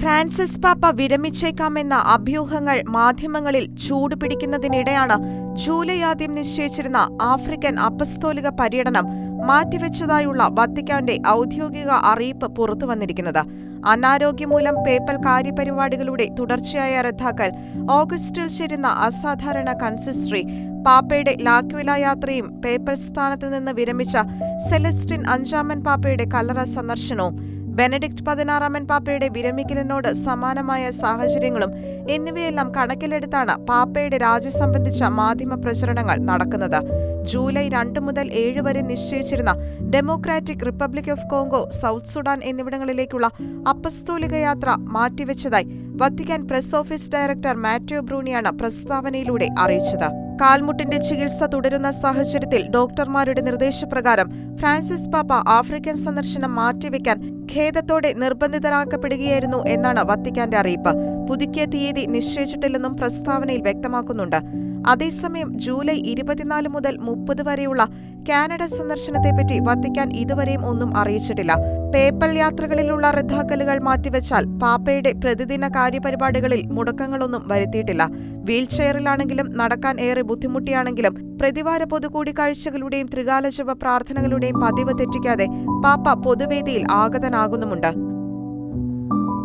Francis പാപ്പ വിരമിച്ചേക്കാമെന്ന അഭ്യൂഹങ്ങൾ മാധ്യമങ്ങളിൽ ചൂടുപിടിക്കുന്നതിനിടെയാണ് ജൂലൈ ആദ്യം നിശ്ചയിച്ചിരുന്ന ആഫ്രിക്കൻ അപ്പസ്തോലിക പര്യടനം മാറ്റിവെച്ചതായുള്ള വത്തിക്കാന്റെ ഔദ്യോഗിക അറിയിപ്പ് പുറത്തുവന്നിരിക്കുന്നത്. അനാരോഗ്യമൂലം പേപ്പൽ കാര്യപരിപാടികളുടെ തുടർച്ചയായ റദ്ദാക്കൽ ഓഗസ്റ്റിൽ ചേരുന്ന അസാധാരണ കൺസിസ്റ്ററി പാപ്പയുടെ ലാക്വില യാത്രയും പേപ്പൽ സ്ഥാനത്ത് നിന്ന് വിരമിച്ച സെലസ്റ്റിൻ അഞ്ചാമൻ പാപ്പയുടെ കല്ലറ സന്ദർശനവും ബെനഡിക്ട് പതിനാറാമൻ പാപ്പയുടെ വിരമിക്കലിനോട് സമാനമായ സാഹചര്യങ്ങളും എന്നിവയെല്ലാം കണക്കിലെടുത്താണ് പാപ്പയുടെ രാജി സംബന്ധിച്ച മാധ്യമ പ്രചരണങ്ങൾ നടക്കുന്നത്. ജൂലൈ രണ്ട് മുതൽ ഏഴ് വരെ നിശ്ചയിച്ചിരുന്ന Democratic Republic of Congo South Sudan എന്നിവിടങ്ങളിലേക്കുള്ള അപ്പസ്തോലിക യാത്ര മാറ്റിവെച്ചതായി Vatican press office director Matteo ബ്രൂണിയാണ് പ്രസ്താവനയിലൂടെ അറിയിച്ചത്. കാൽമുട്ടിന്റെ ചികിത്സ തുടരുന്ന സാഹചര്യത്തിൽ ഡോക്ടർമാരുടെ നിർദ്ദേശപ്രകാരം ഫ്രാൻസിസ് പാപ്പ ആഫ്രിക്കൻ സന്ദർശനം മാറ്റിവെക്കാൻ ഖേദത്തോടെ നിർബന്ധിതരാക്കപ്പെടുകയായിരുന്നു എന്നാണ് വത്തിക്കാന്റെ അറിയിപ്പ്. പുതുക്കിയ തീയതി നിശ്ചയിച്ചിട്ടില്ലെന്നും പ്രസ്താവനയിൽ വ്യക്തമാക്കുന്നുണ്ട്. അതേസമയം ജൂലൈ ഇരുപത്തിനാല് മുതൽ മുപ്പത് വരെയുള്ള കാനഡ സന്ദർശനത്തെപ്പറ്റി വത്തിക്കാൻ ഇതുവരെയും ഒന്നും അറിയിച്ചിട്ടില്ല. പേപ്പൽ യാത്രകളിലുള്ള റദ്ദാക്കലുകൾ മാറ്റിവെച്ചാൽ പാപ്പയുടെ പ്രതിദിന കാര്യപരിപാടികളിൽ മുടക്കങ്ങളൊന്നും വരുത്തിയിട്ടില്ല. വീൽചെയറിലാണെങ്കിലും നടക്കാൻ ഏറെ ബുദ്ധിമുട്ടിയാണെങ്കിലും പ്രതിവാര പൊതുകൂടിക്കാഴ്ചകളുടെയും ത്രികാല ജപ പ്രാർത്ഥനകളുടെയും പതിവ് തെറ്റിക്കാതെ പാപ്പ പൊതുവേദിയിൽ ആഗതനാകുന്നുമുണ്ട്.